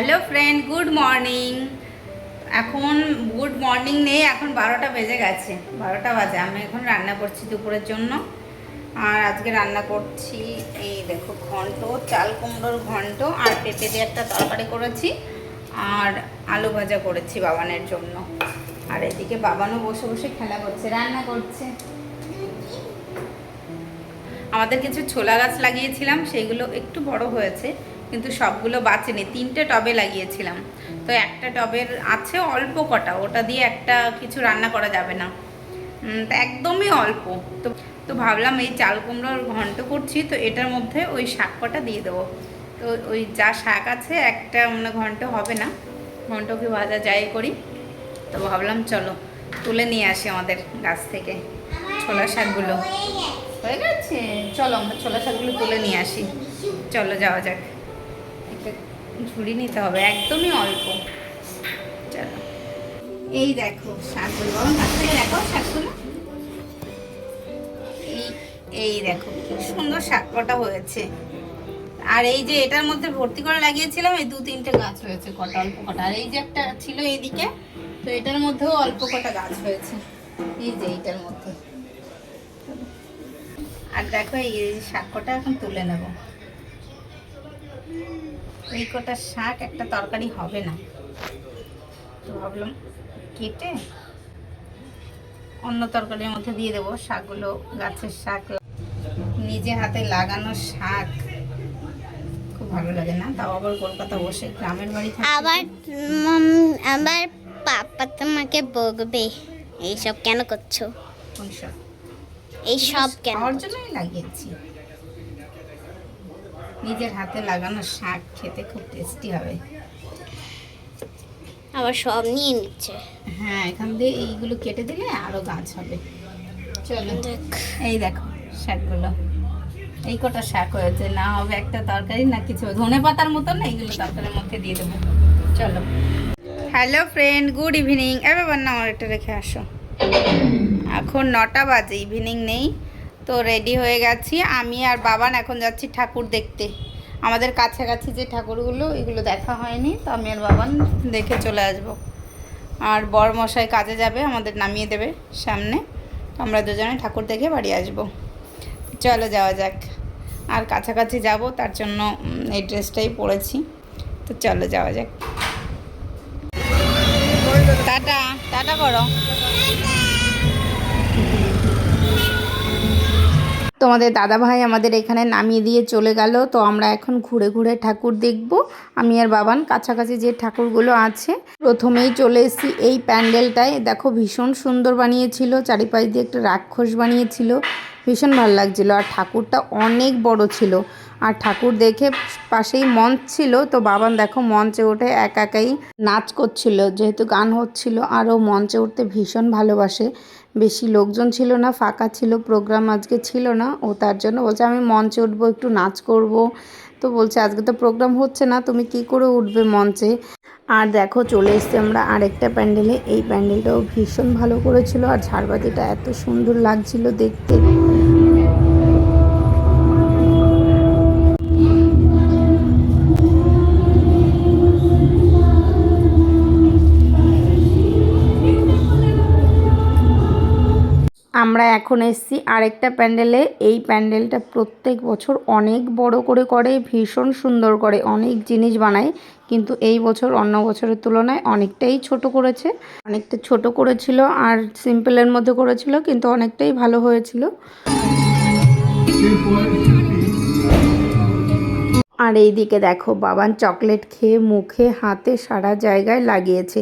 Hello friend, good morning. এখন good morning নেই, এখন বারোটা বেজে গেছে, বারোটা বাজে। আমি এখন রান্না করছি দুপুরের জন্য। আর আজকে রান্না করছি এই দেখো ঘন্ট, চাল কুমড়োর ঘন্ট আর পেঁপে দিয়ে একটা তরকারি করেছি আর আলু ভাজা করেছি বাবানের জন্য। আর এদিকে বাবানও বসে বসে খেলা করছে, রান্না করছে। আমাদের কিছু ছোলা গাছ লাগিয়েছিলাম, সেইগুলো একটু বড় হয়েছে। কিন্তু সবগুলো বাঁচেনি। তিনটে টবে লাগিয়েছিলাম। তো একটা টবের আছে অল্প কটা, ওটা দিয়ে একটা কিছু রান্না করা যাবে না। একদমই অল্প। তো তো ভাবলাম এই চাল কুমড়োর ঘন্ট করছি, তো এটার মধ্যে ওই শাক কটা দিয়ে দেবো। তো ওই যা শাক আছে, একটা মানে ঘন্ট হবে না। ঘন্টকে ভাজা যাই করি। তো ভাবলাম চলো, তুলে নিয়ে আসি আমাদের গাছ থেকে ছোলা শাকগুলো। হয়ে গেছে? চলো আমরা ছোলা শাকগুলো তুলে নিয়ে আসি। চলো যাওয়া যাক। ঝুড়ি নিতে হবে, একদমই অল্প। চলো। এই দেখো, শাকগুলো। বাবা কাছ থেকে দেখো শাকগুলো। এই এই দেখো, কি সুন্দর শাক কটা হয়েছে। আর এই যে এটার মধ্যে ভর্তি করে লাগিয়েছিলাম, এই দু তিনটে গাছ হয়েছে, কটা অল্প কটা। আর এই যে একটা ছিল এইদিকে, তো এটার মধ্যেও অল্প কটা গাছ হয়েছে। এই যে এইটার মধ্যে। আর দেখো এই শাক কটা এখন তুলে নেব। এই কটা শাক একটা তরকারি হবে না। তো ভাবলাম কেটে অন্য তরকারির মধ্যে দিয়ে দেবো। শাকগুলো গাছের শাক নিজে হাতে লাগানো শাক। খুব ভালো লাগে না? তাও আবার কলকাতা বসে গ্রামের বাড়ি আবার আবার পাপা তোমাকে বকবে। এইসব কেন করছ? কোন সব কেন খাওয়ার জন্যই লাগিয়েছি। নিজের হাতে লাগানো শাক খেতে খুব টেস্টি হবে। আবার সব নিয়ে নিচ্ছে। হ্যাঁ এখান দিয়ে এইগুলো কেটে দিলে আরও গাছ হবে। চলো দেখ। এই দেখো শাকগুলো। এই কটা শাক হয়েছে না হবে একটা তরকারি না কিছু ধনে পাতার মতো না এইগুলো তরকারির মধ্যে দিয়ে দেবো। চলো। হ্যালো ফ্রেন্ড গুড ইভিনিং এবার না আমার এটা রেখে আসো। এখন নটা বাজে ইভিনিং নেই। তো রেডি হয়ে গেছি। আমি আর বাবান এখন যাচ্ছি ঠাকুর দেখতে। আমাদের কাছাকাছি যে ঠাকুরগুলো, এগুলো দেখা হয়নি, তো আমি আর বাবান দেখে চলে আসব। আর বর মশাই কাজে যাবে, আমাদের নামিয়ে দেবে সামনে। আমরা দুজনে ঠাকুর দেখে বাড়ি আসব। চলো যাওয়া যাক। আর কাছাকাছি যাব, তার জন্য এই ড্রেসটাই পরেছি। তো চলো যাওয়া যাক। টাটা টাটা করো। তোমাদের দাদা ভাই আমাদের এখানে নামিয়ে দিয়ে চলে গেল। তো আমরা এখন ঘুরে ঘুরে ঠাকুর দেখব। আমি আর বাবান কাছাকাছি যে ঠাকুরগুলো আছে, প্রথমেই চলে এসেছি এই প্যান্ডেলটায়। দেখো ভীষণ সুন্দর বানিয়েছিল, চারিপাশ দিয়ে একটা রাক্ষস বানিয়েছিল, ভীষণ ভালো লাগছিল। আর ঠাকুরটা অনেক বড় ছিল। আর ঠাকুর দেখে পাশেই মঞ্চ ছিল। তো বাবান দেখো মঞ্চে উঠে একা একাই নাচ করছিল। যেহেতু গান হচ্ছিল আর ও মঞ্চে উঠতে ভীষণ ভালোবাসে। বেশি লোকজন ছিল না, ফাঁকা ছিল প্রোগ্রাম আজকে ছিল না। ও তার জন্য বলছে, আমি মঞ্চে উঠবো, একটু নাচ করব। তো বলছে, আজকে তো প্রোগ্রাম হচ্ছে না, তুমি কি করে উঠবে মঞ্চে? আর দেখো, চলে এসছি আমরা আরেকটা প্যান্ডেলে। এই প্যান্ডেলটাও ভীষণ ভালো করেছিল, আর ঝাড়বাতিটা এত সুন্দর লাগছিল দেখতে। আমরা এখন এসেছি আরেকটা প্যান্ডেলে। এই প্যান্ডেলটা প্রত্যেক বছর অনেক বড় করে করে, ভীষণ সুন্দর করে অনেক জিনিস বানায়। কিন্তু এই বছর অন্য বছরের তুলনায় অনেকটাই ছোট করেছে। অনেকটা ছোট করেছিল আর সিম্পলের মধ্যে করেছিল, কিন্তু অনেকটাই ভালো হয়েছিল। আর এই দিকে দেখো, বাবান চকলেট খেয়ে মুখে, হাতে সারা জায়গায় লাগিয়েছে।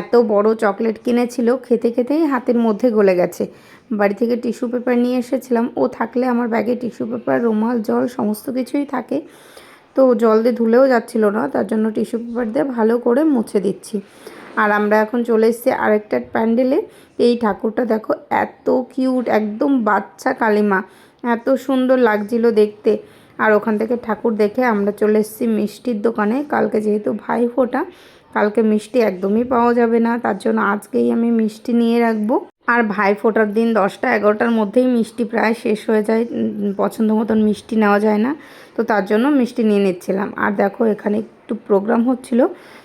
এত বড় চকলেট কিনেছিল, খেতে খেতেই হাতের মধ্যে গলে গেছে। বাড়ি থেকে টিস্যু পেপার নিয়ে এসেছিলাম। ও থাকলে আমার ব্যাগে টিস্যু পেপার, রুমাল, জল, সমস্ত কিছুই থাকে। তো জল দিয়ে ধুলেও যাচ্ছিল না, তার জন্য টিস্যু পেপার দিয়ে ভালো করে মুছে দিচ্ছি। আর আমরা এখন চলে এসেছি আরেকটা প্যান্ডেলে। এই ঠাকুরটা দেখো, এত কিউট, একদম বাচ্চা কালিমা। এত সুন্দর লাগছিল দেখতে। আর ওখান থেকে ঠাকুর দেখে আমরা চলে এসেছি মিষ্টির দোকানে। কালকে যেহেতু ভাই ফোটা, কালকে মিষ্টি একদমই পাওয়া যাবে না, তার জন্য আজকেই আমি মিষ্টি নিয়ে রাখব। আর ভাই ফোটার দিন দশটা এগারোটার মধ্যেই মিষ্টি প্রায় শেষ হয়ে যায় পছন্দ মতন মিষ্টি নেওয়া যায় না। তো তার জন্য মিষ্টি নিয়ে নিচ্ছিলাম। আর দেখো এখানে একটু প্রোগ্রাম হচ্ছিল।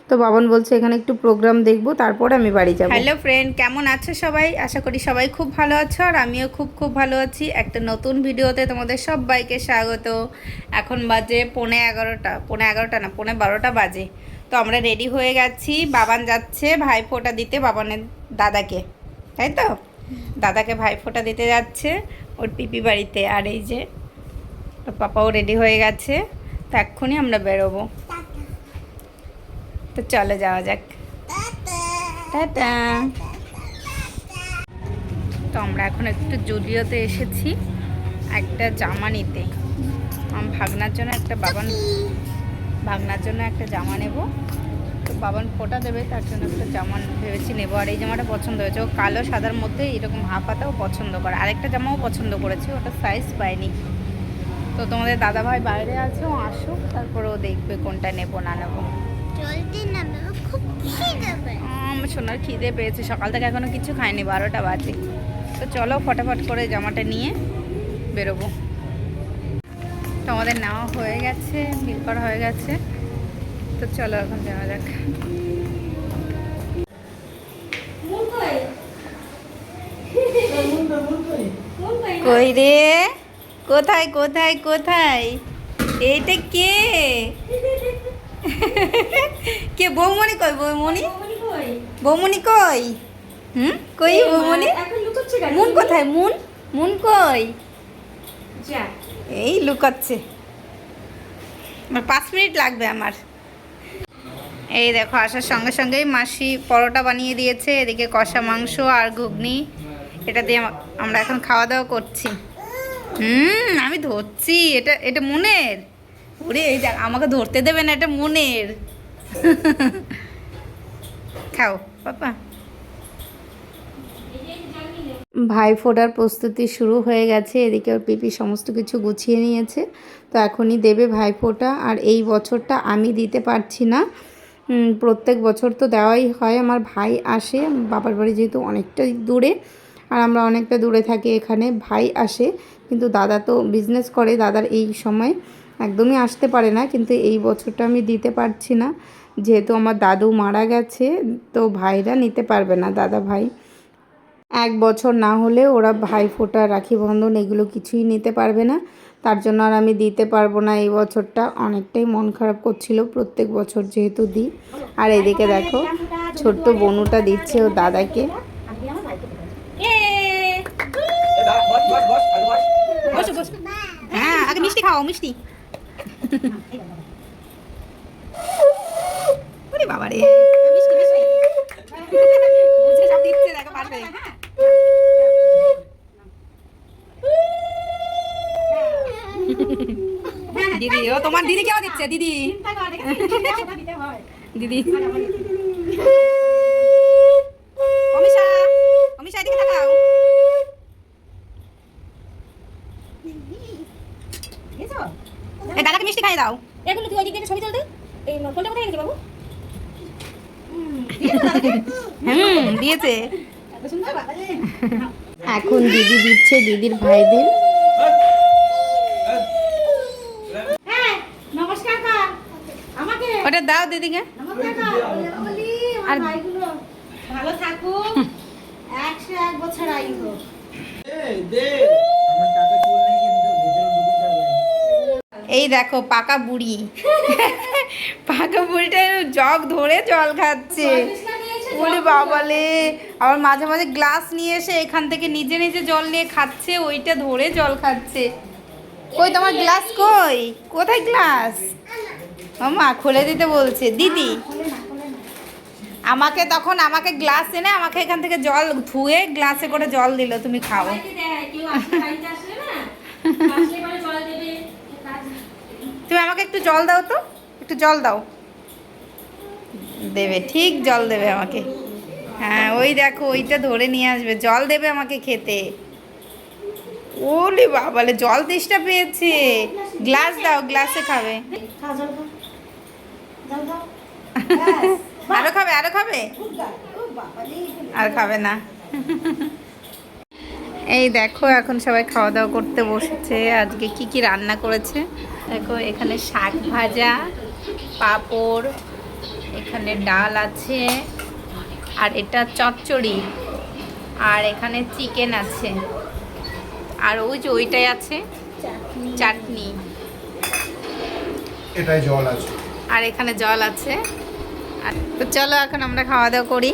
তো বাবন বলছে, এখানে একটু প্রোগ্রাম দেখব, তারপর আমি বাড়ি যাব। হ্যালো ফ্রেন্ড কেমন আছো সবাই? আশা করি সবাই খুব ভালো আছো, আর আমিও খুব খুব ভালো আছি। একটা নতুন ভিডিওতে তোমাদের সবাইকে স্বাগত। এখন বাজে পৌনে এগারোটা পৌনে এগারোটা না, পৌনে বারোটা বাজে। তো আমরা রেডি হয়ে গেছি। বাবান যাচ্ছে ভাই ফোঁটা দিতে, বাবানের দাদাকে। তাই তো? দাদাকে ভাই ফোঁটা দিতে যাচ্ছে ওর পিপি বাড়িতে। আর এই যে ওর পাপাও রেডি হয়ে গেছে, তো এক্ষুনি আমরা বেরোবো। তো চলে যাওয়া যাক। তো আমরা এখন একটু জুডিওতে এসেছি, একটা জামা নিতে। আমার ভাগনার জন্য একটা বাবান ভাগনার জন্য একটা জামা নেব। বাবান ফোটা দেবে তার জন্য একটা জামা ভেবেছি নেব। আর এই জামাটা পছন্দ হয়েছে। ও কালো সাদার মধ্যে এরকম হাফাতাও পছন্দ করে। আরেকটা জামাও পছন্দ করেছে ওটা সাইজ পাইনি। তো তোমাদের দাদা ভাই বাইরে আছে ও আসুক তারপরে ও দেখবে কোনটা নেব না নেব। আমার সোনার খিদে পেয়েছে। সকাল থেকে এখনও কিছু খাইনি বারোটা বাজে। তো চলো ফটাফট করে জামাটা নিয়ে বেরোবো। তোমাদের নেওয়া হয়ে গেছে বিল করা হয়ে গেছে। তো চলো এখন যাওয়া যাক। কই রে? কোথায় কোথায় কোথায়? এইটা কে? কে বৌমণি কই বৌমণি? বৌমণি কই? হুম? কই বৌমণি? মুন কোথায় মুন? মুন কই? এই লুকাচ্ছে। পাঁচ মিনিট লাগবে আমার। এই দেখো, আসার সঙ্গে সঙ্গেই মাসি পরোটা বানিয়ে দিয়েছে, এদিকে কষা মাংস আর ঘুগনি। এটা দিয়ে আম- আমরা এখন খাওয়া দাওয়া করছি। হুম, আমি ধরছি, এটা এটা মনের? ওরে, এই দেখ, আমাকে ধরতে দেবে না, এটা মনের। খাও, পাপা। ভাই ফোটার প্রস্তুতি শুরু হয়ে গেছে, এদিকে ওর পিপি সমস্ত কিছু গুছিয়ে নিয়েছে। তো এখনই দেবে ভাই ফোটা, আর এই বছরটা আমি দিতে পারছি না। প্রত্যেক বছর তো দেওয়াই হয়, আমার ভাই আসে, বাবার বাড়ি যেহেতু অনেকটা দূরে, আর আমরা অনেকটা দূরে থাকি এখানে, ভাই আসে, কিন্তু দাদা তো বিজনেস করে, দাদার এই সময় একদমই আসতে পারে না, কিন্তু এই বছরটা আমি দিতে পারছি না, যেহেতু আমার দাদু মারা গেছে, তো ভাইরা নিতে পারবে না, দাদা ভাই। এক বছর না হলে ওরা ভাই ফোঁটা, রাখি বন্ধন, এগুলো কিছুই নিতে পারবে না তার জন্য আর আমি দিতে পারব না এই বছরটা। অনেকটাই মন খারাপ করছিল প্রত্যেক বছর যেহেতু দিই। আর এদিকে দেখো, ছোট্ট বনুটা দিচ্ছে ও দাদাকে। হ্যাঁ মিষ্টি খাও, মিষ্টি। দেখো পারবে। ও তোমার দিদি কেমন দিচ্ছে? দিদি। দিদি। অমিশা অমিশা এদিকে তাকাও। দাদাকে মিষ্টি খাইয়ে দাও। এগুলো তুই ওইদিকে ছবি তুলতে? এই ফোনটা কোথায় গেছে বাবু? হুম দিয়েছে। এখন দিদি দিচ্ছে দিদির ভাইদের হ্যাঁ নমস্কার কর আমাকে ওটা দাও দিদিকে। নমস্কার আর- ভালো থাকুক। একশো এক বছর আয়ু হোক। এই দেখো পাকা বুড়ি। পাকা বুড়িটা জগ ধরে জল খাচ্ছে। ওরে বাবালে। আবার মাঝে মাঝে গ্লাস নিয়ে এসে এখান থেকে নিজে নিজে জল নিয়ে খাচ্ছে ওইটা ধরে জল খাচ্ছে। কই তোমার গ্লাস কই? কোথায় গ্লাস? মামা খুলে দিতে বলছে। দিদি আমাকে তখন আমাকে গ্লাস এনে আমাকে এখান থেকে জল ধুয়ে গ্লাসে করে জল দিল তুমি খাও। তুমি আমাকে একটু জল দাও তো একটু জল দাও। দেবে ঠিক জল দেবে আমাকে। হ্যাঁ ওই দেখো ওইটা ধরে নিয়ে আসবে জল দেবে আমাকে খেতে। ওলে বাবালে জল তেষ্টা পেয়েছে। গ্লাস দাও গ্লাসে খাবে। আরও খাবে আরও খাবে? আর খাবে না। এই দেখো এখন সবাই খাওয়া দাওয়া করতে বসেছে। আজকে কি কি রান্না করেছে? দেখো এখানে শাক ভাজা পাঁপড় এখানে ডাল আছে আর এটা চচ্চড়ি আর এখানে চিকেন আছে। আর ওই যে ওইটাই আছে? চাটনি। এটাই জল আছে। আর এখানে জল আছে। তো চলো এখন আমরা খাওয়া দাওয়া করি।